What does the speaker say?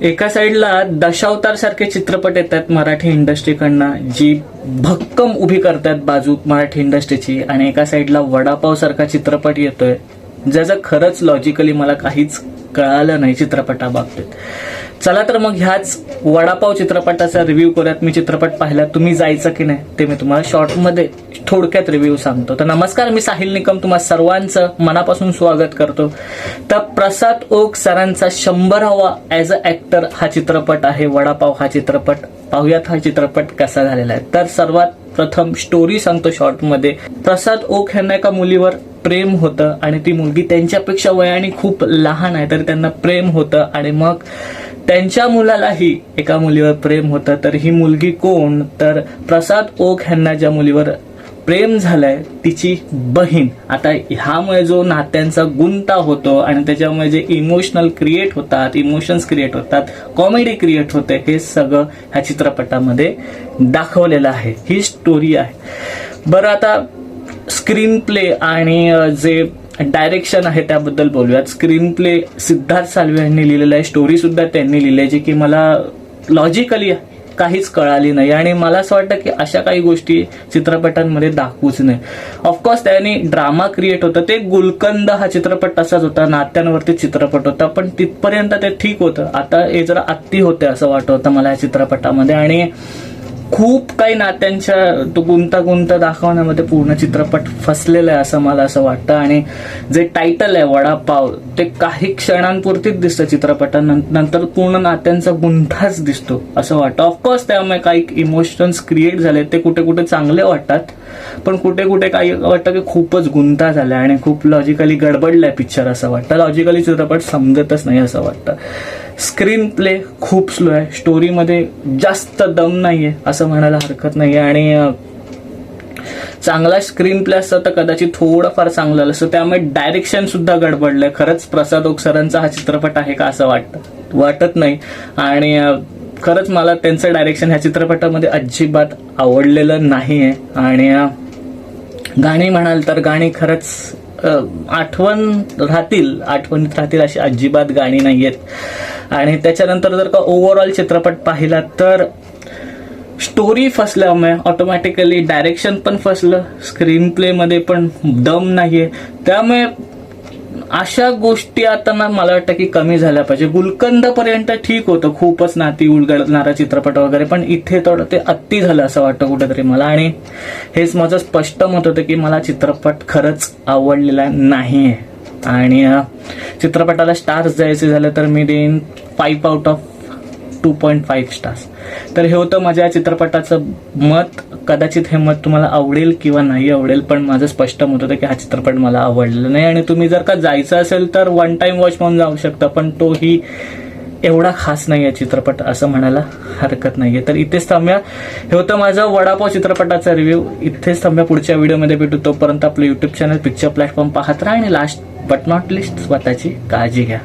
एका साईडला दशावतार सारखे चित्रपट येतात मराठी इंडस्ट्रीकडनं जी भक्कम उभी करतात बाजू मराठी इंडस्ट्रीची आणि एका साईडला वडापाव सारखा चित्रपट येतोय. ज्याचं खरंच लॉजिकली मला काहीच कळालं नाही चित्रपटाबाबतीत चला तर मग ह्याच वडापाव चित्रपटाचा रिव्ह्यू करूयात. मी चित्रपट पाहिला. तुम्ही जायचं की नाही ते मी तुम्हाला शॉर्टमध्ये थोडक्यात रिव्ह्यू सांगतो. तर नमस्कार मी साहिल निकम. तुम्हा सर्वांचं मनापासून स्वागत करतो. तर प्रसाद ओक सरांचा शंभरावा ॲज अ ॲक्टर हा चित्रपट आहे. वडापाव हा चित्रपट. पाहुयात हा चित्रपट कसा झालेला आहे. तर सर्वात प्रथम स्टोरी सांगतो शॉर्टमध्ये प्रसाद ओक ह्यांना एका मुलीवर प्रेम होतं आणि ती मुलगी त्यांच्यापेक्षा वयाने खूप लहान आहे तर त्यांना प्रेम होतं आणि मग त्यांच्या मुलालाही एका मुलीवर प्रेम होतं. तर ही मुलगी कोण? तर प्रसाद ओक ह्यांना ज्या मुलीवर प्रेम झालंय तिची बहीण. आता ह्यामुळे जो नात्यांचा गुंता होतो आणि त्याच्यामुळे जे इमोशनल क्रिएट होतात इमोशन्स क्रिएट होतात कॉमेडी क्रिएट होते हे सगळं ह्या चित्रपटामध्ये दाखवलेलं आहे. ही स्टोरी आहे. बरं आता स्क्रीन प्ले आणि जे डायरेक्शन आहे त्याबद्दल बोलूयात. स्क्रीन प्ले सिद्धार्थ सालवे यांनी लिहिलेलं आहे. स्टोरी सुद्धा त्यांनी लिहिली आहे जी की मला लॉजिकली काहीच कळाली नाही. आणि मला असं वाटतं की अशा काही गोष्टी चित्रपटांमध्ये दाखवूच नाही. ऑफकोर्स त्यांनी ड्रामा क्रिएट होतं. ते गुलकंद हा चित्रपट तसाच होता. नात्यांवरती चित्रपट होता. पण तिथपर्यंत ते ठीक होतं. आता हे जरा अति होते असं वाटत होतं मला या चित्रपटामध्ये. आणि खूप काही नात्यांच्या तो गुंतागुंत दाखवण्यामध्ये पूर्ण चित्रपट फसलेला आहे असं मला असं वाटतं. आणि जे टायटल आहे वडापाव ते काही क्षणांपुरतीच दिसतं चित्रपटानंतर पूर्ण नात्यांचा गुंठाच दिसतो असं वाटतं. ऑफकोर्स त्यामुळे काही इमोशन्स क्रिएट झाले ते कुठे कुठे चांगले वाटतात. पण कुठे कुठे काही वाटतं की खूपच गुंता झाला आणि खूप लॉजिकली गडबडलाय पिक्चर असं वाटतं. लॉजिकली चित्रपट समजतच नाही असं वाटतं. स्क्रीन प्ले खूप स्लो आहे. स्टोरीमध्ये जास्त दम नाही आहे असं म्हणायला हरकत नाही आणि चांगला स्क्रीन प्ले असतं तर कदाचित थोडंफार चांगलं झालं. असतं त्यामुळे डायरेक्शन सुद्धा गडबडलंय. खरंच प्रसाद ओक्सरांचा हा चित्रपट आहे का असं वाटतं? वाटत नाही. आणि खरंच मला त्यांचं डायरेक्शन ह्या चित्रपटामध्ये अजिबात आवडलेलं नाही आहे आणि गाणी म्हणाल तर गाणी खरंच आठवण राहतील. आठवणीत राहतील अशी अजिबात गाणी नाही आहेत आणि त्याच्यानंतर जर का ओव्हरऑल चित्रपट पाहिला तर स्टोरी फसल्यामुळे ऑटोमॅटिकली डायरेक्शन पण फसलं स्क्रीन प्लेमध्ये पण दम नाहीये. त्यामुळे अशा गोष्टी आता ना मला वाटतं की कमी झाल्या पाहिजे. गुलकंद पर्यंत ठीक होतं. खूपच नाती उलगडणारा चित्रपट वगैरे पण इथे थोडं ते अति झालं असं वाटतं कुठेतरी मला. आणि हेच माझं स्पष्ट मत होतं की मला चित्रपट खरंच आवडलेला नाही आहे आणि चित्रपटाला स्टार्स द्यायचे झालं तर मी देईन five out of two point five stars तर हे होतं माझ्या चित्रपटाचं मत. कदाचित हे मत तुम्हाला आवडेल किंवा नाही आवडेल पण माझं स्पष्ट मत होतं की हा चित्रपट मला आवडलेला नाही. आणि तुम्ही जर का जायचं असेल तर वन टाइम वॉच म्हणून जाऊ शकता पण तोही एवढा खास नाही आहे चित्रपट असं म्हणायला हरकत नाही आहे तर इथेच थांब्या. हे होतं माझं वडापाव चित्रपटाचा रिव्ह्यू इथेच थांब्या. पुढच्या व्हिडिओमध्ये भेटू. तोपर्यंत आपलं युट्यूब चॅनल पिक्चर प्लॅटफॉर्म पाहत राहा. आणि लास्ट बट नॉट लिस्ट स्वतःची काळजी घ्या.